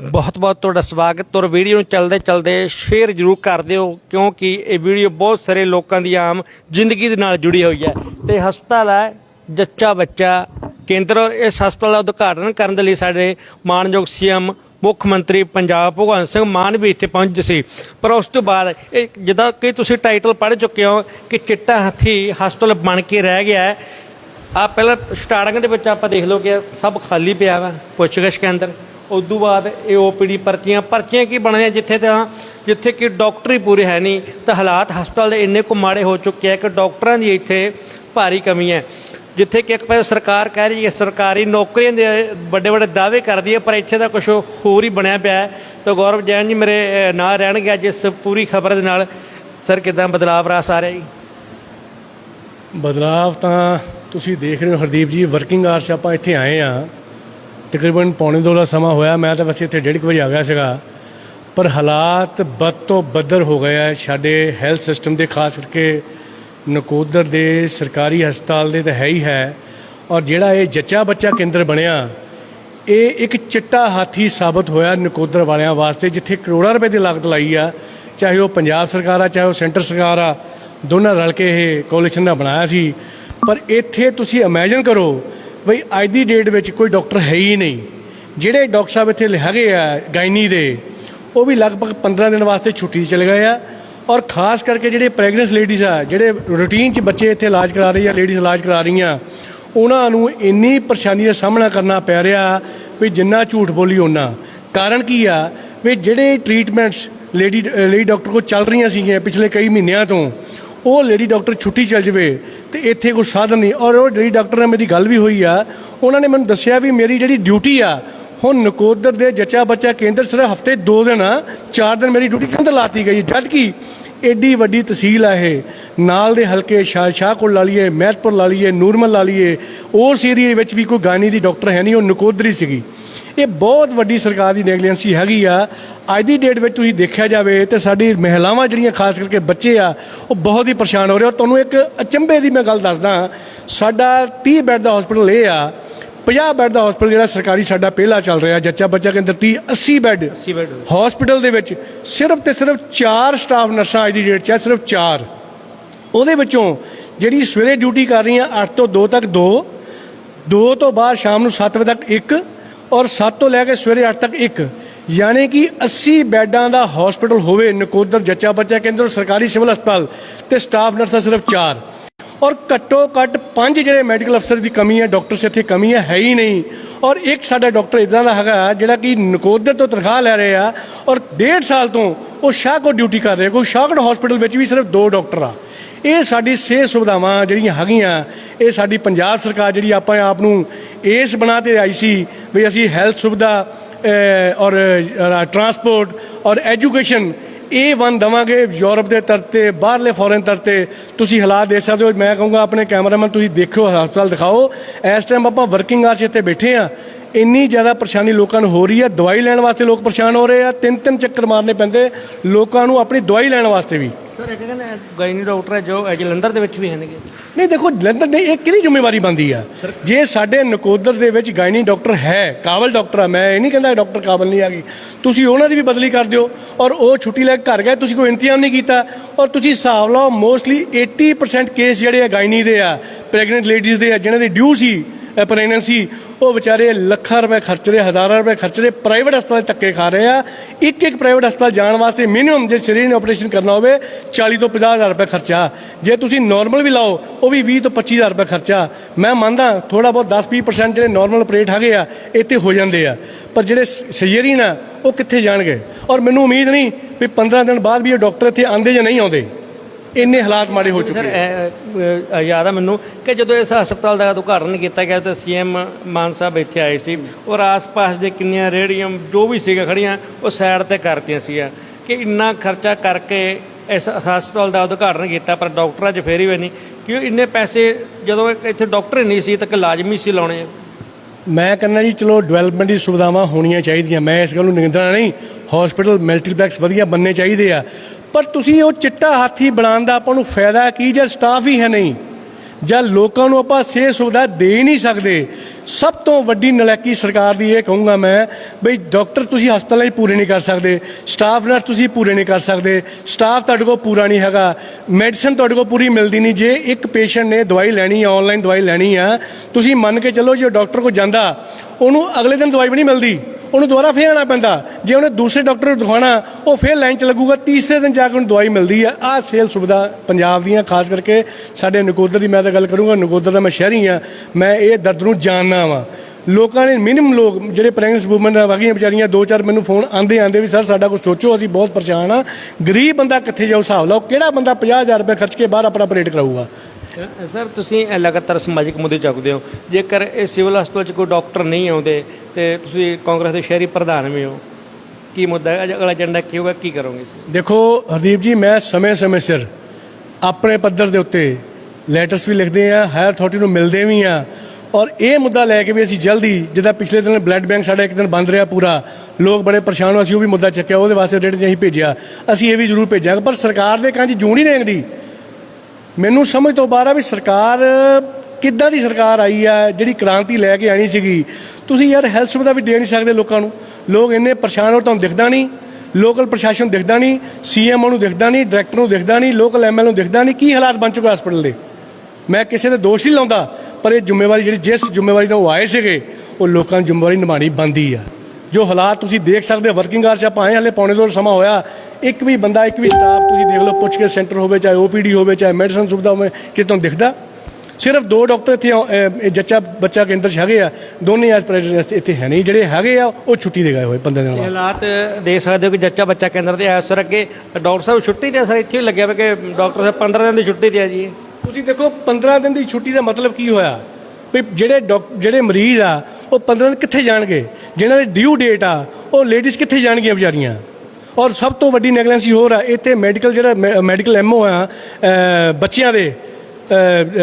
ਬਹੁਤ ਬਹੁਤ ਤੁਹਾਡਾ ਸਵਾਗਤ। ਔਰ ਵੀਡੀਓ ਨੂੰ ਚੱਲਦੇ ਚਲਦੇ ਸ਼ੇਅਰ ਜ਼ਰੂਰ ਕਰ ਦਿਓ, ਕਿਉਂਕਿ ਇਹ ਵੀਡੀਓ ਬਹੁਤ ਸਾਰੇ ਲੋਕਾਂ ਦੀ ਆਮ ਜ਼ਿੰਦਗੀ ਦੇ ਨਾਲ ਜੁੜੀ ਹੋਈ ਹੈ। ਤੇ ਹਸਪਤਾਲ ਹੈ, ਜੱਚਾ ਬੱਚਾ ਕੇਂਦਰ, ਔਰ ਇਸ ਹਸਪਤਾਲ ਦਾ ਉਦਘਾਟਨ ਕਰਨ ਦੇ ਲਈ ਸਾਡੇ ਮਾਨਯੋਗ ਸੀਐਮ, ਮੁੱਖ ਮੰਤਰੀ ਪੰਜਾਬ ਭਗਵੰਤ ਸਿੰਘ ਮਾਨ ਵੀ ਇੱਥੇ ਪਹੁੰਚੇ ਸੀ। ਪਰ ਉਸ ਤੋਂ ਬਾਅਦ ਇਹ ਜਿੱਦਾਂ ਕਿ ਤੁਸੀਂ ਟਾਈਟਲ ਪੜ੍ਹ ਚੁੱਕੇ ਹੋ ਕਿ ਚਿੱਟਾ ਹਾਥੀ ਹਸਪਤਾਲ ਬਣ ਕੇ ਰਹਿ ਗਿਆ ਹੈ। ਆ ਪਹਿਲਾਂ ਸਟਾਰਟਿੰਗ ਦੇ ਵਿੱਚ ਆਪਾਂ ਦੇਖ ਲਓ ਕਿ ਸਭ ਖਾਲੀ ਪਿਆ ਵਾ। ਪੁੱਛਗਿੱਛ ਕੇ ਅੰਦਰ। ਉਦੋਂ ਬਾਅਦ ਇਹ ਓਪੀਡੀ ਪਰਚੀਆਂ ਪਰਚੀਆਂ ਕੀ ਬਣਦੀਆਂ ਜਿੱਥੇ ਤਾਂ ਜਿੱਥੇ ਕਿ ਡਾਕਟਰ ਹੀ ਪੂਰੇ ਹੈ ਨਹੀਂ ਤਾਂ ਹਾਲਾਤ ਹਸਪਤਾਲ ਦੇ ਇੰਨੇ ਕੁ ਮਾੜੇ ਹੋ ਚੁੱਕੇ ਆ ਕਿ ਡਾਕਟਰਾਂ ਦੀ ਇੱਥੇ ਭਾਰੀ ਕਮੀ ਹੈ। ਜਿੱਥੇ ਕਿ ਇੱਕ ਪਾਸੇ ਸਰਕਾਰ ਕਹਿ ਰਹੀ ਹੈ ਸਰਕਾਰੀ ਨੌਕਰੀਆਂ ਦੇ ਵੱਡੇ ਵੱਡੇ ਦਾਅਵੇ ਕਰਦੀ ਹੈ ਪਰ ਇੱਥੇ ਤਾਂ ਕੁਝ ਹੋਰ ਹੀ ਬਣਿਆ ਪਿਆ ਹੈ। ਤਾਂ ਗੌਰਵ ਜੈਨ ਜੀ ਮੇਰੇ ਅਹ, ਨਾਲ ਰਹਿਣਗੇ ਅੱਜ ਇਸ ਪੂਰੀ ਖਬਰ ਦੇ ਨਾਲ। ਸਰ ਕਿਦਾਂ ਬਦਲਾਵ ਰਾਸ ਆ ਰਿਹਾ ਜੀ ਬਦਲਾਵ ਤਾਂ ਤੁਸੀਂ ਦੇਖ ਰਹੇ ਹੋ ਹਰਦੀਪ ਜੀ ਵਰਕਿੰਗ ਆਵਰਸ ਆਪਾਂ ਇੱਥੇ ਆਏ ਆ ਤਕਰੀਬਨ ਪੌਣੇ ਦੋ ਦਾ ਸਮਾਂ ਹੋਇਆ, ਮੈਂ ਤਾਂ ਵੈਸੇ ਇੱਥੇ ਡੇਢ ਕੁ ਵਜੇ ਆ ਗਿਆ ਸੀਗਾ। ਪਰ ਹਾਲਾਤ ਬਦ ਤੋਂ ਬੱਦਰ ਹੋ ਗਏ ਆ। ਸਾਡੇ ਹੈਲਥ ਸਿਸਟਮ ਦੇ ਖਾਸ ਕਰਕੇ ਨਕੋਦਰ ਦੇ ਸਰਕਾਰੀ ਹਸਪਤਾਲ ਦੇ ਤਾਂ ਹੈ ਹੀ ਹੈ। ਔਰ ਜਿਹੜਾ ਇਹ ਜੱਚਾ ਬੱਚਾ ਕੇਂਦਰ ਬਣਿਆ, ਇਹ ਇੱਕ ਚਿੱਟਾ ਹਾਥੀ ਸਾਬਤ ਹੋਇਆ ਨਕੋਦਰ ਵਾਲਿਆਂ ਵਾਸਤੇ, ਜਿੱਥੇ ਕਰੋੜਾਂ ਰੁਪਏ ਦੀ ਲਾਗਤ ਲਾਈ ਆ। ਚਾਹੇ ਉਹ ਪੰਜਾਬ ਸਰਕਾਰ ਆ, ਚਾਹੇ ਉਹ ਸੈਂਟਰ ਸਰਕਾਰ ਆ, ਦੋਨਾਂ ਰਲ ਕੇ ਇਹ ਕੋਲੀਸ਼ਨ ਨਾਲ ਬਣਾਇਆ ਸੀ। ਪਰ ਇੱਥੇ ਤੁਸੀਂ ਇਮੇਜਿਨ ਕਰੋ ਬਈ, ਅੱਜ ਦੀ ਡੇਟ ਵਿੱਚ ਕੋਈ ਡਾਕਟਰ ਹੈ ਹੀ ਨਹੀਂ। ਜਿਹੜੇ ਡਾਕਟਰ ਸਾਹਿਬ ਇੱਥੇ ਹੈਗੇ ਆ, ਗਾਇਨੀ ਦੇ, ਉਹ ਵੀ ਲਗਭਗ 15 ਦਿਨ ਵਾਸਤੇ ਛੁੱਟੀ ਤੇ ਚਲੇ ਗਏ ਆ। ਔਰ ਖਾਸ ਕਰਕੇ ਜਿਹੜੇ ਪ੍ਰੈਗਨੈਂਟ ਲੇਡੀਜ਼ ਆ, ਜਿਹੜੇ ਰੂਟੀਨ 'ਚ ਬੱਚੇ ਇੱਥੇ ਇਲਾਜ ਕਰਾ ਰਹੀ ਆ ਲੇਡੀਜ਼ ਇਲਾਜ ਕਰਾ ਰਹੀਆਂ, ਉਹਨਾਂ ਨੂੰ ਇੰਨੀ ਪਰੇਸ਼ਾਨੀ ਦਾ ਸਾਹਮਣਾ ਕਰਨਾ ਪੈ ਰਿਹਾ ਵੀ ਜਿੰਨਾ ਝੂਠ ਬੋਲੀ ਉਹਨਾਂ ਕਾਰਨ ਕੀ ਆ ਵੀ ਜਿਹੜੇ ਟ੍ਰੀਟਮੈਂਟਸ ਲੇਡੀ ਲੇਡੀ ਡਾਕਟਰ ਕੋਲ ਚੱਲ ਰਹੀਆਂ ਸੀਗੀਆਂ ਪਿਛਲੇ ਕਈ ਮਹੀਨਿਆਂ ਤੋਂ ਉਹ ਲੇਡੀ ਡਾਕਟਰ ਛੁੱਟੀ ਚੱਲ ਜਵੇ ਤੇ ਇੱਥੇ ਕੋਈ ਸਾਧਨ ਨਹੀਂ। ਔਰ ਉਹ ਲੇਡੀ ਡਾਕਟਰ ਨਾਲ ਮੇਰੀ ਗੱਲ ਵੀ ਹੋਈ ਆ। ਉਹਨਾਂ ਨੇ ਮੈਨੂੰ ਦੱਸਿਆ ਵੀ ਮੇਰੀ ਜਿਹੜੀ ਡਿਊਟੀ ਆ, ਹੁਣ ਨਕੋਦਰ ਦੇ ਜੱਚਾ ਬੱਚਾ ਕੇਂਦਰ ਸਿਰਫ ਹਫ਼ਤੇ 2 ਦਿਨ ਆ 4 ਦਿਨ ਮੇਰੀ ਡਿਊਟੀ ਕਿੰਦ ਲਾਤੀ ਗਈ? ਜਦ ਕਿ ਏਡੀ ਵੱਡੀ ਤਹਿਸੀਲ ਆ ਇਹ। ਨਾਲ ਦੇ ਹਲਕੇ ਸ਼ਾਹ ਸ਼ਾਹਕੋਟ ਲਾ ਲਈਏ, ਮਹਿਤਪੁਰ ਲਾ ਲਈਏ, ਨੂਰਮਲ ਲਾ ਲਈਏ। ਉਸ ਏਰੀਏ ਵਿੱਚ ਵੀ ਕੋਈ ਗਾਇਨੀ ਦੀ ਡਾਕਟਰ ਹੈ ਨਹੀਂ, ਉਹ ਨਕੋਦਰੀ ਸੀਗੀ। ਇਹ ਬਹੁਤ ਵੱਡੀ ਸਰਕਾਰ ਦੀ ਨੈਗਲੀਜੈਂਸੀ ਹੈਗੀ ਆ। ਅੱਜ ਦੀ ਡੇਟ ਵਿੱਚ ਤੁਸੀਂ ਦੇਖਿਆ ਜਾਵੇ ਤੇ ਸਾਡੀ ਮਹਿਲਾਵਾਂ ਜਿਹੜੀਆਂ ਖਾਸ ਕਰਕੇ ਬੱਚੇ ਆ ਉਹ ਬਹੁਤ ਹੀ ਪਰੇਸ਼ਾਨ ਹੋ ਰਹੇ ਆ। ਤੁਹਾਨੂੰ ਇੱਕ ਅਚੰਭੇ ਦੀ ਮੈਂ ਗੱਲ ਦੱਸਦਾ ਸਾਡਾ 30 ਬੈੱਡ ਦਾ ਹਸਪੀਟਲ ਇਹ ਆ 50 ਬੈੱਡ ਦਾ ਹਸਪੀਟਲ ਜਿਹੜਾ ਸਰਕਾਰੀ ਸਾਡਾ ਪਹਿਲਾ ਚੱਲ ਰਿਹਾ ਜੱਚਾ ਬੱਚਾ ਕੇ ਅੰਦਰ 30 80 ਬੈੱਡ ਅੱਸੀ ਬੈੱਡ। ਹਸਪੀਟਲ ਦੇ ਵਿੱਚ ਸਿਰਫ ਤੇ ਸਿਰਫ 4 ਸਟਾਫ ਨਰਸਾਂ ਅੱਜ ਦੀ ਡੇਟ 'ਚ ਹੈ ਸਿਰਫ 4 ਉਹਦੇ ਵਿੱਚੋਂ ਜਿਹੜੀ ਸਵੇਰੇ ਡਿਊਟੀ ਕਰ ਰਹੀਆਂ 8 ਤੋਂ 2 ਤੱਕ 2 2 ਤੋਂ ਬਾਅਦ ਸ਼ਾਮ ਨੂੰ 7 ਵਜੇ ਤੱਕ 1 ਔਰ 7 ਤੋਂ ਲੈ ਕੇ ਸਵੇਰੇ 8 ਤੱਕ 1 ਯਾਨੀ ਕਿ 80 ਬੈੱਡਾਂ ਦਾ ਹਸਪੀਟਲ ਹੋਵੇ, ਨਕੋਦਰ, ਜੱਚਾ ਬੱਚਾ ਕੇਂਦਰ, ਸਰਕਾਰੀ ਸਿਵਲ ਹਸਪਤਾਲ ਤੇ ਸਟਾਫ ਨਰਸਾਂ ਸਿਰਫ 4 ਔਰ ਘੱਟੋ ਘੱਟ ਪੰਜ ਜਿਹੜੇ ਮੈਡੀਕਲ ਅਫਸਰ ਦੀ ਕਮੀ ਹੈ ਡਾਕਟਰਸ ਇੱਥੇ ਕਮੀ ਹੈ ਹੈ ਹੀ ਨਹੀਂ। ਔਰ ਇੱਕ ਸਾਡਾ ਡਾਕਟਰ ਇਦਾਂ ਦਾ ਹੈਗਾ ਜਿਹੜਾ ਕਿ ਨਕੋਦਰ ਤੋਂ ਤਨਖਾਹ ਲੈ ਰਹੇ ਆ ਔਰ ਡੇਢ ਸਾਲ ਤੋਂ ਉਹ ਸ਼ਾਹਕੋਟ ਡਿਊਟੀ ਕਰ ਰਹੇ। ਕੋਈ ਸ਼ਾਹਕੋਟ ਹਸਪੀਟਲ ਵਿੱਚ ਵੀ ਸਿਰਫ ਦੋ ਡਾਕਟਰ ਆ। ਇਹ ਸਾਡੀ ਸਿਹਤ ਸੁਵਿਧਾਵਾਂ ਜਿਹੜੀਆਂ ਹੈਗੀਆਂ, ਇਹ ਸਾਡੀ ਪੰਜਾਬ ਸਰਕਾਰ ਜਿਹੜੀ ਆਪਾਂ ਆਪ ਨੂੰ ਇਸ ਬਣਾ ਤੇ ਆਈ ਸੀ ਵੀ ਅਸੀਂ ਹੈਲਥ ਸੁਵਿਧਾ ਔਰ ਟਰਾਂਸਪੋਰਟ ਔਰ ਐਜੂਕੇਸ਼ਨ ਇਹ ਵਨ ਦਵਾਂਗੇ ਯੂਰਪ ਦੇ ਤਰ ਤੇ, ਬਾਹਰਲੇ ਫੋਰਨ ਤਰ ਤੇ। ਤੁਸੀਂ ਹਾਲਾਤ ਦੇਖ ਸਕਦੇ ਹੋ, ਮੈਂ ਕਹੂੰਗਾ ਆਪਣੇ ਕੈਮਰਾਮੈਨ, ਤੁਸੀਂ ਦੇਖੋ, ਹਸਪਤਾਲ ਦਿਖਾਓ। ਇਸ ਟਾਈਮ ਆਪਾਂ ਵਰਕਿੰਗ ਆਰਸ ਇੱਥੇ ਬੈਠੇ ਆ ਇੰਨੀ ਜ਼ਿਆਦਾ ਪਰੇਸ਼ਾਨੀ ਲੋਕਾਂ ਨੂੰ ਹੋ ਰਹੀ ਹੈ। ਦਵਾਈ ਲੈਣ ਵਾਸਤੇ ਲੋਕ ਪਰੇਸ਼ਾਨ ਹੋ ਰਹੇ ਆ। ਤਿੰਨ ਤਿੰਨ ਚੱਕਰ ਮਾਰਨੇ ਪੈਂਦੇ ਲੋਕਾਂ ਨੂੰ ਆਪਣੀ ਦਵਾਈ ਲੈਣ ਵਾਸਤੇ ਵੀ। ਸਰ ਇੱਕ ਕਹਿੰਦੇ ਗਾਇਨੀ ਡਾਕਟਰ ਹੈ ਜੋ ਜਲੰਧਰ ਦੇ ਵਿੱਚ ਵੀ ਹਨਗੇ ਨਹੀਂ ਦੇਖੋ ਜਲੰਧਰ ਨੇ ਇਹ ਕਿਹਦੀ ਜ਼ਿੰਮੇਵਾਰੀ ਬੰਦੀ ਆ? ਜੇ ਸਾਡੇ ਨਕੋਦਰ ਦੇ ਵਿੱਚ ਗਾਇਨੀ ਡਾਕਟਰ ਹੈ ਕਾਬਲ ਡਾਕਟਰ ਆ ਮੈਂ ਇਹ ਨਹੀਂ ਕਹਿੰਦਾ ਡਾਕਟਰ ਕਾਬਲ ਨਹੀਂ ਹੈਗੀ। ਤੁਸੀਂ ਉਹਨਾਂ ਦੀ ਵੀ ਬਦਲੀ ਕਰ ਦਿਓ ਔਰ ਉਹ ਛੁੱਟੀ ਲੈ ਕੇ ਘਰ ਗਏ ਤੁਸੀਂ ਕੋਈ ਇੰਤਜ਼ਾਮ ਨਹੀਂ ਕੀਤਾ ਔਰ ਤੁਸੀਂ ਹਿਸਾਬ ਲਾਓ ਮੋਸਟਲੀ 80% ਕੇਸ ਜਿਹੜੇ ਆ ਗਾਇਨੀ ਦੇ ਆ ਪ੍ਰੈਗਨੈਂਟ ਲੇਡੀਜ਼ ਦੇ ਆ ਜਿਨ੍ਹਾਂ ਦੀ ਡਿਊ ਸੀ ਪ੍ਰੈਗਨੈਂਸੀ, ਉਹ ਵਿਚਾਰੇ ਲੱਖਾਂ ਰੁਪਏ ਖਰਚ ਰਹੇ, ਹਜ਼ਾਰਾਂ ਰੁਪਏ ਖਰਚ ਰਹੇ, ਪ੍ਰਾਈਵੇਟ ਹਸਪਤਾਲ 'ਚ ਧੱਕੇ ਖਾ ਰਹੇ ਆ। ਇੱਕ ਇੱਕ ਪ੍ਰਾਈਵੇਟ ਹਸਪਤਾਲ ਜਾਣ ਵਾਸਤੇ ਮਿਨੀਮਮ ਜੇ ਸਰੀਰ ਆਪਰੇਸ਼ਨ ਕਰਨਾ ਹੋਵੇ 40 ਤੋਂ 50 ਹਜ਼ਾਰ ਰੁਪਏ ਖਰਚਾ। ਜੇ ਤੁਸੀਂ ਨਾਰਮਲ ਵੀ ਲਾਓ, ਉਹ ਵੀ 20 ਤੋਂ 25 ਹਜ਼ਾਰ ਰੁਪਏ ਖਰਚਾ। ਮੈਂ ਮੰਨਦਾ ਥੋੜਾ ਬਹੁਤ 10-20% ਜਿਹੜੇ ਨਾਰਮਲ ਆਪਰੇਟ ਹੈਗੇ ਆ ਇੱਥੇ ਹੋ ਜਾਂਦੇ ਆ। ਪਰ ਜਿਹੜੇ ਸਰਜਰੀਨ ਆ ਉਹ ਕਿੱਥੇ ਜਾਣਗੇ? ਔਰ ਮੈਨੂੰ ਉਮੀਦ ਨਹੀਂ ਵੀ 15 ਦਿਨ ਬਾਅਦ ਵੀ ਇਹ ਡਾਕਟਰ ਇੱਥੇ ਆਉਂਦੇ ਜਾਂ ਨਹੀਂ ਆਉਂਦੇ। ਇੰਨੇ ਹਾਲਾਤ ਮਾੜੇ ਹੋ ਸਰ ਚੁੱਕੇ ਅ, ਯਾਦ ਆ ਮੈਨੂੰ ਕਿ ਜਦੋਂ ਇਸ ਹਸਪਤਾਲ ਦਾ ਉਦਘਾਟਨ ਕੀਤਾ ਗਿਆ ਤਾਂ ਸੀਐਮ ਮਾਨ ਸਾਹਿਬ ਇੱਥੇ ਆਏ ਸੀ ਔਰ ਆਸ-ਪਾਸ ਦੇ ਕਿੰਨੀਆਂ ਰੇੜੀਆਂ ਜੋ ਵੀ ਸੀਗਾ ਖੜੀਆਂ ਉਹ ਸਾਈਡ ਤੇ ਕਰਤੀਆਂ ਸੀਗਾ ਕਿ ਇੰਨਾ ਖਰਚਾ ਕਰਕੇ ਇਸ ਹਸਪਤਾਲ ਦਾ ਉਦਘਾਟਨ ਕੀਤਾ ਪਰ ਡਾਕਟਰਾਂ 'ਚ ਫੇਰ ਹੀ ਵੀ ਨਹੀਂ। ਕਿਉਂ ਇੰਨੇ ਪੈਸੇ ਜਦੋਂ ਇੱਥੇ ਡਾਕਟਰ ਹੀ ਨਹੀਂ ਸੀ ਤਾਂ ਕਿ ਲਾਜ਼ਮੀ ਸੀ ਲਾਉਣੇ। ਮੈਂ ਕਹਿੰਦਾ ਜੀ ਚਲੋ ਡਿਵੈਲਪਮੈਂਟ ਦੀ ਸੁਵਿਧਾਵਾਂ ਹੋਣੀਆਂ ਚਾਹੀਦੀਆਂ। ਮੈਂ ਇਸ ਗੱਲ ਨੂੰ ਨਿੰਦਣਾ ਨਹੀਂ। ਹਸਪੀਟਲ ਮਲਟੀਪਲੈਕਸ ਵਧੀਆ ਬੰਨੇ ਚਾਹੀਦੇ ਆ। ਪਰ ਤੁਸੀਂ ਉਹ ਚਿੱਟਾ ਹਾਥੀ ਬਣਾਉਣ ਦਾ ਆਪਾਂ ਨੂੰ ਫਾਇਦਾ ਕੀ ਜੇ ਸਟਾਫ ਹੀ ਹੈ ਨਹੀਂ? ਜਾਂ ਲੋਕਾਂ ਨੂੰ ਆਪਾਂ ਸਿਹਤ ਸੁਵਿਧਾ ਦੇ ਹੀ ਨਹੀਂ ਸਕਦੇ? ਸਭ ਤੋਂ ਵੱਡੀ ਨਲਾਇਕੀ ਸਰਕਾਰ ਦੀ ਇਹ ਕਹੂੰਗਾ ਮੈਂ ਬਈ ਡਾਕਟਰ ਤੁਸੀਂ ਹਸਪਤਾਲਾਂ 'ਚ ਪੂਰੇ ਨਹੀਂ ਕਰ ਸਕਦੇ ਸਟਾਫ ਨਰਸ ਤੁਸੀਂ ਪੂਰੇ ਨਹੀਂ ਕਰ ਸਕਦੇ ਸਟਾਫ ਤੁਹਾਡੇ ਕੋਲ ਪੂਰਾ ਨਹੀਂ ਹੈਗਾ ਮੈਡੀਸਨ ਤੁਹਾਡੇ ਕੋਲ ਪੂਰੀ ਮਿਲਦੀ ਨਹੀਂ, ਜੇ ਇੱਕ ਪੇਸ਼ੈਂਟ ਨੇ ਦਵਾਈ ਲੈਣੀ ਆ ਆਨਲਾਈਨ ਦਵਾਈ ਲੈਣੀ ਆ, ਤੁਸੀਂ ਮੰਨ ਕੇ ਚੱਲੋ ਜੇ ਡਾਕਟਰ ਕੋਲ ਜਾਂਦਾ, ਉਹਨੂੰ ਅਗਲੇ ਦਿਨ ਦਵਾਈ ਵੀ ਨਹੀਂ ਮਿਲਦੀ। ਉਹਨੂੰ ਦੁਬਾਰਾ ਫੇਰ ਆਉਣਾ ਪੈਂਦਾ। ਜੇ ਉਹਨੇ ਦੂਸਰੇ ਡਾਕਟਰ ਨੂੰ ਦਿਖਾਉਣਾ, ਉਹ ਫੇਰ ਲਾਈਨ 'ਚ ਲੱਗੂਗਾ, ਤੀਸਰੇ ਦਿਨ ਜਾ ਕੇ ਉਹਨੂੰ ਦਵਾਈ ਮਿਲਦੀ ਆ। ਆਹ ਸੇਲ ਸੁਵਿਧਾ ਪੰਜਾਬ ਦੀਆਂ, ਖਾਸ ਕਰਕੇ ਸਾਡੇ ਨਕੋਦਰ ਦੀ ਮੈਂ ਤਾਂ ਗੱਲ ਕਰੂੰਗਾ, ਨਕੋਦਰ ਦਾ ਮੈਂ ਸ਼ਹਿਰੀ ਆ, ਮੈਂ ਇਹ ਦਰਦ ਨੂੰ ਜਾਣਨਾ ਵਾਂ। ਲੋਕਾਂ ਨੇ ਮਿਨੀਮਮ ਲੋਕ, ਜਿਹੜੇ ਪ੍ਰੈਗਨੈਂਟ ਵੂਮਨ ਵਾਗੀਆਂ ਵਿਚਾਰੀਆਂ ਦੋ ਚਾਰ ਮੈਨੂੰ ਫੋਨ ਆਂਦੇ ਆਂਦੇ ਵੀ ਸਰ ਸਾਡਾ ਕੁਝ ਸੋਚੋ, ਅਸੀਂ ਬਹੁਤ ਪਰੇਸ਼ਾਨ ਆ। ਗਰੀਬ ਬੰਦਾ ਕਿੱਥੇ ਜਾਊ ਹਿਸਾਬ ਲਾਓ, ਕਿਹੜਾ ਬੰਦਾ 50000 ਰੁਪਏ ਖਰਚ ਕੇ ਬਾਹਰ ਆਪਣਾ ਆਪਰੇਟ ਕਰਾਊਗਾ? ਸਰ, ਤੁਸੀਂ ਇਹ ਲਗਾਤਾਰ ਸਮਾਜਿਕ ਮੁੱਦੇ ਚੱਕਦੇ ਹੋ। ਜੇਕਰ ਇਹ ਸਿਵਲ ਹਸਪਤਾਲ 'ਚ ਕੋਈ ਡਾਕਟਰ ਨਹੀਂ ਆਉਂਦੇ, ਤੇ ਤੁਸੀਂ ਕਾਂਗਰਸ ਦੇ ਸ਼ਹਿਰੀ ਪ੍ਰਧਾਨ ਵੀ ਹੋ, ਕੀ ਮੁੱਦਾ ਹੈ? ਅਗਲਾ ਏਜੰਡਾ ਕੀ ਹੋਗਾ ਕੀ ਕਰੋਗੇ ਦੇਖੋ, ਹਰਦੀਪ ਜੀ, ਮੈਂ ਸਮੇਂ-ਸਮੇਂ ਸਿਰ ਆਪਣੇ ਪੱਧਰ ਦੇ ਉੱਤੇ ਲੈਟਰਸ ਵੀ ਲਿਖਦੇ ਆ ਹਾਇਰ ਅਥਾਰਟੀ ਨੂੰ ਮਿਲਦੇ ਵੀ ਆ ਔਰ ਇਹ ਮੁੱਦਾ ਲੈ ਕੇ ਵੀ ਅਸੀਂ ਜਲਦੀ, ਜਿੱਦਾਂ ਪਿਛਲੇ ਦਿਨ ਬਲੱਡ ਬੈਂਕ ਸਾਡਾ ਇੱਕ ਦਿਨ ਬੰਦ ਰਿਹਾ ਪੂਰਾ, ਲੋਕ ਬੜੇ ਪਰੇਸ਼ਾਨ ਹੋ, ਅਸੀਂ ਉਹ ਵੀ ਮੁੱਦਾ ਚੱਕਿਆ, ਉਹਦੇ ਵਾਸਤੇ ਰੇਟ ਅਸੀਂ ਭੇਜਿਆ, ਅਸੀਂ ਇਹ ਵੀ ਜ਼ਰੂਰ ਭੇਜਾਂਗੇ, ਪਰ ਸਰਕਾਰ ਦੇ ਕੰਨ 'ਚ ਜੂੰ ਰੇਂਗਦੀ ਮੈਨੂੰ ਸਮਝ ਤੋਂ ਬਾਹਰ ਆ ਵੀ ਸਰਕਾਰ, ਕਿੱਦਾਂ ਦੀ ਸਰਕਾਰ ਆਈ ਆ, ਜਿਹੜੀ ਕ੍ਰਾਂਤੀ ਲੈ ਕੇ ਆਣੀ ਸੀਗੀ। ਤੁਸੀਂ ਯਾਰ ਹੈਲਥ ਸੁਵਿਧਾ ਵੀ ਦੇ ਨਹੀਂ ਸਕਦੇ ਲੋਕਾਂ ਨੂੰ। ਲੋਕ ਇੰਨੇ ਪਰੇਸ਼ਾਨ ਹੋ, ਤੁਹਾਨੂੰ ਦਿਖਦਾ ਨਹੀਂ। ਲੋਕਲ ਪ੍ਰਸ਼ਾਸਨ ਨੂੰ ਦਿਖਦਾ ਨਹੀਂ ਸੀਐਮਓ ਨੂੰ ਦਿਖਦਾ ਨਹੀਂ ਡਾਇਰੈਕਟਰ ਨੂੰ ਦਿਖਦਾ ਨਹੀਂ ਲੋਕਲ ਐਮਐਲ ਨੂੰ ਦਿਖਦਾ ਨਹੀਂ, ਕੀ ਹਾਲਾਤ ਬਣ ਚੁੱਕੇ ਹਸਪੀਟਲ ਦੇ? ਮੈਂ ਕਿਸੇ ਦੇ ਦੋਸ਼ ਨਹੀਂ ਲਾਉਂਦਾ, ਪਰ ਇਹ ਜ਼ਿੰਮੇਵਾਰੀ ਜਿਹੜੀ ਜਿਸ ਜ਼ਿੰਮੇਵਾਰੀ ਨਾਲ ਉਹ ਆਏ ਸੀਗੇ, ਉਹ ਲੋਕਾਂ ਦੀ ਜ਼ਿੰਮੇਵਾਰੀ ਨਿਭਾਣੀ ਬੰਦੀ ਆ। ਜੋ ਹਾਲਾਤ ਤੁਸੀਂ ਦੇਖ ਸਕਦੇ ਹੋ ਵਰਕਿੰਗ ਆਰ ਚ ਆਪਾਂ ਆਏ ਹਲੇ ਪੌਣੇ ਦੋ ਸਮਾਂ ਹੋਇਆ। ਇੱਕ ਵੀ ਬੰਦਾ ਇੱਕ ਵੀ ਸਟਾਫ ਤੁਸੀਂ ਦੇਖ ਲਓ ਪੁੱਛ ਕੇ ਸੈਂਟਰ ਹੋਵੇ ਚਾਹੇ ਓਪੀਡੀ ਹੋਵੇ ਚਾਹੇ ਮੈਡੀਸਨ ਸੁਵਿਧਾ ਹੋਵੇ ਕਿ ਤੁਹਾਨੂੰ ਦਿਖਦਾ? ਸਿਰਫ ਦੋ ਡਾਕਟਰ ਇੱਥੇ ਜੱਚਾ ਬੱਚਾ ਕੇਂਦਰ 'ਚ ਹੈਗੇ ਆ ਦੋਨੇ ਐਸਪੀਰੈਂਟ ਇੱਥੇ ਹੈ ਨਹੀਂ। ਜਿਹੜੇ ਹੈਗੇ ਆ ਉਹ ਛੁੱਟੀ ਦੇ ਗਏ ਹੋਏ 15 ਦਿਨ ਵਾਸਤੇ ਹਾਲਾਤ ਦੇਖ ਸਕਦੇ ਹੋ ਕਿ ਜੱਚਾ ਬੱਚਾ ਕੇਂਦਰ ਦੇ ਇਸ ਵਾਰ ਅੱਗੇ ਡਾਕਟਰ ਸਾਹਿਬ ਛੁੱਟੀ ਤੇ ਸਰ ਇੱਥੇ ਵੀ ਲੱਗਿਆ ਕਿ ਡਾਕਟਰ ਸਾਹਿਬ 15 ਦਿਨ ਦੀ ਛੁੱਟੀ ਤੇ ਆ ਜੀ। ਤੁਸੀਂ ਦੇਖੋ 15 ਦਿਨ ਦੀ ਛੁੱਟੀ ਦਾ ਮਤਲਬ ਕੀ ਹੋਇਆ? ਵੀ ਜਿਹੜੇ ਜਿਹੜੇ ਮਰੀਜ਼ ਆ ਉਹ 15 ਦਿਨ ਕਿੱਥੇ ਜਾਣਗੇ? ਜਿਨ੍ਹਾਂ ਦੀ ਡਿਊ ਡੇਟ ਆ ਉਹ ਲੇਡੀਜ਼ ਕਿੱਥੇ ਜਾਣਗੀਆਂ ਵਿਚਾਰੀਆਂ? ਔਰ ਸਭ ਤੋਂ ਵੱਡੀ ਨੈਗਲੈਂਸੀ ਹੋਰ ਆ ਇੱਥੇ ਮੈਡੀਕਲ ਜਿਹੜਾ ਮੈਡੀਕਲ ਐਮਓ ਆ ਬੱਚਿਆਂ ਦੇ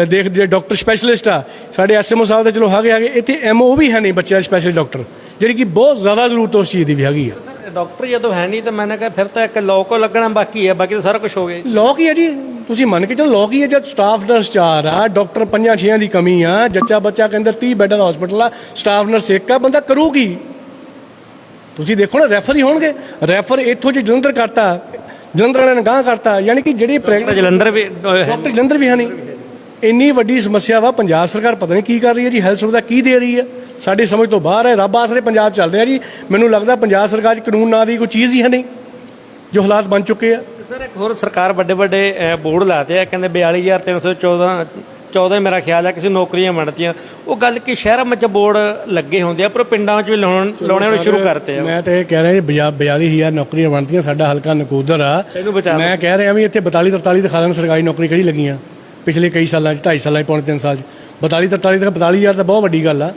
ਦੇਖ ਜੇ ਡਾਕਟਰ ਸਪੈਸ਼ਲਿਸਟ ਆ ਸਾਡੇ ਐਸਐਮਓ ਸਾਹਿਬ ਦੇ ਚਲੋ ਹੈਗੇ ਹੈਗੇ ਇੱਥੇ ਐਮਓ ਵੀ ਹੈ ਨਹੀਂ ਬੱਚਿਆਂ ਦੇ ਸਪੈਸ਼ਲ ਡਾਕਟਰ ਜਿਹੜੀ ਕਿ ਬਹੁਤ ਜ਼ਿਆਦਾ ਜ਼ਰੂਰਤ ਉਸ ਚੀਜ਼ ਦੀ ਵੀ ਹੈਗੀ ਆ। ਡਾਕਟਰ ਜਦੋਂ ਹੈ ਨਹੀਂ ਤਾਂ ਮੈंने ਕਿਹਾ ਫਿਰ ਤਾਂ ਇੱਕ ਲੋਕੋ ਲੱਗਣਾ ਬਾਕੀ ਹੈ ਬਾਕੀ ਤਾਂ ਸਾਰਾ ਕੁਝ ਹੋ ਗਿਆ। ਲੋਕ ਹੀ ਹੈ ਜੀ? ਤੁਸੀਂ ਮੰਨ ਕੇ ਚੱਲੋ ਲੋਕ ਹੀ ਹੈ ਜਦ ਸਟਾਫ ਨਰਸ ਚਾਰ ਆ ਡਾਕਟਰ ਪੰਜਾਂ ਛੇਆਂ ਦੀ ਕਮੀ ਆ ਜੱਚਾ ਬੱਚਾ ਕੇ ਅੰਦਰ 30 ਬੈੱਡ ਦਾ ਹਸਪੀਟਲ ਆ ਸਟਾਫ ਨਰਸ ਇੱਕ ਆ ਬੰਦਾ ਕਰੂਗੀ ਤੁਸੀਂ ਦੇਖੋ ਨਾ ਰੈਫਰ ਹੀ ਹੋਣਗੇ। ਰੈਫਰ ਇੱਥੋਂ ਜੇ ਜਲੰਧਰ ਕਰਤਾ ਜਲੰਧਰ ਵਾਲਿਆਂ ਨੇ ਗਾਂ ਕਰਤਾ ਯਾਨੀ ਕਿ ਜਿਹੜੀ ਪ੍ਰੈਗਨੈਂਟ ਜਲੰਧਰ ਵੀ। ਡਾਕਟਰ ਜਲੰਧਰ ਵੀ ਹੈ ਨਹੀਂ। ਇੰਨੀ ਵੱਡੀ ਸਮੱਸਿਆ ਵਾ ਪੰਜਾਬ ਸਰਕਾਰ ਪਤਾ ਨਹੀਂ ਕੀ ਕਰ ਰਹੀ ਹੈ ਜੀ ਹੈਲਥ ਸੁਵਿਧਾ ਕੀ ਦੇ ਰਹੀ ਹੈ? ਸਾਡੀ ਸਮਝ ਤੋਂ ਬਾਹਰ ਹੈ ਰੱਬ ਆਸਰੇ ਪੰਜਾਬ ਚੱਲ ਰਿਹਾ ਜੀ। ਮੈਨੂੰ ਲੱਗਦਾ ਪੰਜਾਬ ਸਰਕਾਰ 'ਚ ਕਾਨੂੰਨ ਨਾਂ ਦੀ ਕੋਈ ਚੀਜ਼ ਹੀ ਹੈ ਨਹੀਂ ਜੋ ਹਾਲਾਤ ਬਣ ਚੁੱਕੇ ਆ। ਸਰ ਇੱਕ ਹੋਰ ਸਰਕਾਰ ਵੱਡੇ ਵੱਡੇ ਬੋਰਡ ਲਾਤੇ ਆ ਕਹਿੰਦੇ 42314 14 ਮੇਰਾ ਖਿਆਲ ਹੈ ਕਿਸੇ ਨੌਕਰੀਆਂ ਬਣਤੀਆਂ ਉਹ ਗੱਲ ਕਿ ਸ਼ਹਿਰਾਂ ਵਿੱਚ ਬੋਰਡ ਲੱਗੇ ਹੁੰਦੇ ਆ ਪਰ ਪਿੰਡਾਂ ਵਿੱਚ ਵੀ ਲਾਉਣ ਲਾਉਣੇ ਹੁਣ ਸ਼ੁਰੂ ਕਰਤੇ ਆ। ਮੈਂ ਤਾਂ ਇਹ ਕਹਿ ਰਿਹਾ ਜੀ 42000 ਨੌਕਰੀਆਂ ਬਣਦੀਆਂ ਸਾਡਾ ਹਲਕਾ ਨਕੋਦਰ ਆ। ਮੈਂ ਕਹਿ ਰਿਹਾ ਵੀ ਇੱਥੇ 42 43 ਦਿਖਾ ਦੇਣ ਸਰਕਾਰੀ ਨੌਕਰੀ ਕਿਹੜੀ ਲੱਗੀਆਂ? ਪਿਛਲੇ ਕਈ ਸਾਲਾਂ 'ਚ 2.5 ਸਾਲਾਂ 'ਚ ਪੌਣੇ 3 ਸਾਲ 'ਚ। 42 43 ਤੱਕ 42000 ਤਾਂ ਬਹੁਤ ਵੱਡੀ ਗੱਲ ਆ।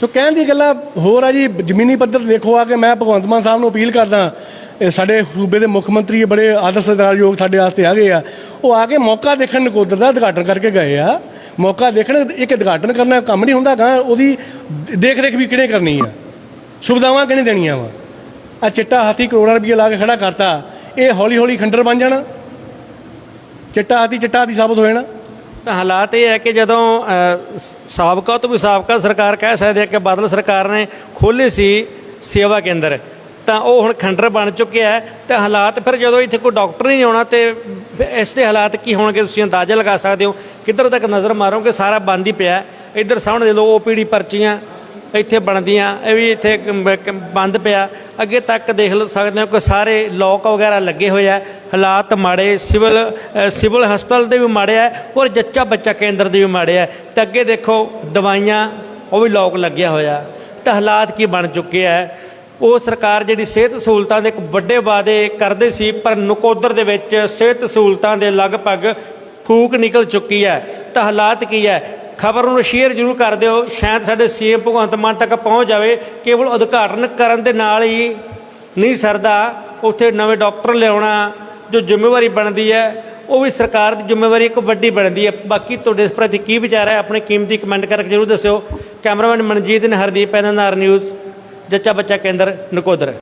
ਸੋ ਕਹਿਣ ਦੀ ਗੱਲਾਂ ਹੋਰ ਆ ਜੀ ਜ਼ਮੀਨੀ ਪੱਧਰ ਦੇਖੋ ਆ ਕੇ ਮੈਂ ਭਗਵੰਤ ਮਾਨ ਸਾਹਿਬ ਨੂੰ ਅਪੀਲ ਕਰਦਾ ਇਹ ਸਾਡੇ ਸੂਬੇ ਦੇ ਮੁੱਖ ਮੰਤਰੀ ਬੜੇ ਆਦਰ ਸਤਿਕਾਰਯੋਗ ਸਾਡੇ ਵਾਸਤੇ ਹੈਗੇ ਆ। ਉਹ ਆ ਕੇ ਮੌਕਾ ਦੇਖਣ ਨਕੋਦਰ ਦਾ ਉਦਘਾਟਨ ਕਰਕੇ ਗਏ ਆ। ਮੌਕਾ ਦੇਖਣ ਇੱਕ ਉਦਘਾਟਨ ਕਰਨਾ ਕੰਮ ਨਹੀਂ ਹੁੰਦਾ ਗਾ ਉਹਦੀ ਦੇਖ ਰੇਖ ਵੀ ਕਿਹੜੇ ਕਰਨੀ ਆ। ਸੁਵਿਧਾਵਾਂ ਕਿਹਨੇ ਦੇਣੀਆਂ ਵਾ? ਆ ਚਿੱਟਾ ਹਾਥੀ ਕਰੋੜਾਂ ਰੁਪਏ ਲਾ ਕੇ ਖੜਾ ਕਰਤਾ। ਇਹ ਹੌਲੀ ਹੌਲੀ ਖੰਡਰ ਬਣ ਜਾਣਾ। ਚਿੱਟਾ ਹਾਥੀ ਚਿੱਟਾ ਹਾਥੀ ਸਾਬਤ ਹੋ ਜਾਣਾ। ਤਾਂ ਹਾਲਾਤ ਇਹ ਹੈ ਕਿ ਜਦੋਂ ਸਾਬਕਾ ਤੋਂ ਵੀ ਸਾਬਕਾ ਸਰਕਾਰ ਕਹਿ ਸਕਦੇ ਆ ਕਿ ਬਾਦਲ ਸਰਕਾਰ ਨੇ ਖੋਲ੍ਹੇ ਸੀ ਸੇਵਾ ਕੇਂਦਰ। ਤਾਂ ਉਹ ਹੁਣ ਖੰਡਰ ਬਣ ਚੁੱਕਿਆ ਹੈ। ਤੇ ਹਾਲਾਤ ਫਿਰ ਜਦੋਂ ਇੱਥੇ ਕੋਈ ਡਾਕਟਰ ਨਹੀਂ ਆਉਣਾ ਤੇ ਇਸ ਦੇ ਹਾਲਾਤ ਕੀ ਹੋਣਗੇ, ਤੁਸੀਂ ਅੰਦਾਜ਼ਾ ਲਗਾ ਸਕਦੇ ਹੋ। ਕਿੱਧਰ ਤੱਕ ਨਜ਼ਰ ਮਾਰੋਗੇ, ਸਾਰਾ ਬੰਦ ਹੀ ਪਿਆ ਇੱਧਰ ਸਾਹਮਣੇ ਦੇ ਲੋ ਓਪੀਡੀ ਪਰਚੀਆਂ ਇੱਥੇ ਬਣਦੀਆਂ, ਇਹ ਵੀ ਇੱਥੇ ਬੰਦ ਪਿਆ। ਅੱਗੇ ਤੱਕ ਦੇਖ ਲਓ, ਸਕਦੇ ਹੋ ਕਿ ਸਾਰੇ ਲੋਕ ਵਗੈਰਾ ਲੱਗੇ ਹੋਏ ਆ। ਹਾਲਾਤ ਮਾੜੇ, ਸਿਵਲ ਸਿਵਲ ਹਸਪਤਾਲ ਦੇ ਵੀ ਮਾੜੇ ਆ ਔਰ ਜੱਚਾ ਬੱਚਾ ਕੇਂਦਰ ਦੇ ਵੀ ਮਾੜੇ ਆ। ਤੇ ਅੱਗੇ ਦੇਖੋ, ਦਵਾਈਆਂ, ਉਹ ਵੀ ਲੋਕ ਲੱਗਿਆ ਹੋਇਆ। ਤਾਂ ਹਾਲਾਤ ਕੀ ਬਣ ਚੁੱਕੇ ਆ। ਉਹ ਸਰਕਾਰ ਜਿਹੜੀ ਸਿਹਤ ਸਹੂਲਤਾਂ ਦੇ ਇੱਕ ਵੱਡੇ ਵਾਅਦੇ ਕਰਦੇ ਸੀ, ਪਰ ਨਕੋਦਰ ਦੇ ਵਿੱਚ ਸਿਹਤ ਸਹੂਲਤਾਂ ਦੇ ਲਗਭਗ ਫੂਕ ਨਿਕਲ ਚੁੱਕੀ ਹੈ। ਤਾਂ ਹਾਲਾਤ ਕੀ ਹੈ? ਖਬਰ ਨੂੰ ਸ਼ੇਅਰ ਜ਼ਰੂਰ ਕਰ ਦਿਓ। ਸ਼ਾਇਦ ਸਾਡੇ ਸੀਐਮ ਭਗਵੰਤ ਮਾਨ ਤੱਕ ਪਹੁੰਚ ਜਾਵੇ। ਕੇਵਲ ਉਦਘਾਟਨ ਕਰਨ ਦੇ ਨਾਲ ਹੀ ਨਹੀਂ ਸਰਦਾ। ਉੱਥੇ ਨਵੇਂ ਡਾਕਟਰ ਲਿਆਉਣਾ ਜੋ ਜ਼ਿੰਮੇਵਾਰੀ ਬਣਦੀ ਹੈ, ਉਹ ਵੀ ਸਰਕਾਰ ਦੀ ਜ਼ਿੰਮੇਵਾਰੀ ਇੱਕ ਵੱਡੀ ਬਣਦੀ ਹੈ। ਬਾਕੀ ਤੁਹਾਡੇ ਇਸ ਪ੍ਰਤੀ ਕੀ ਵਿਚਾਰ ਹੈ? ਆਪਣੇ ਕੀਮਤੀ ਕਮੈਂਟ ਕਰਕੇ ਜ਼ਰੂਰ ਦੱਸਿਓ। ਕੈਮਰਾਮੈਨ ਮਨਜੀਤ ਨੇ ਹਰਦੀਪ ਐਨਐਨਆਰ ਨਿਊਜ਼। ਜੱਚਾ ਬੱਚਾ ਕੇਂਦਰ ਨਕੋਦਰ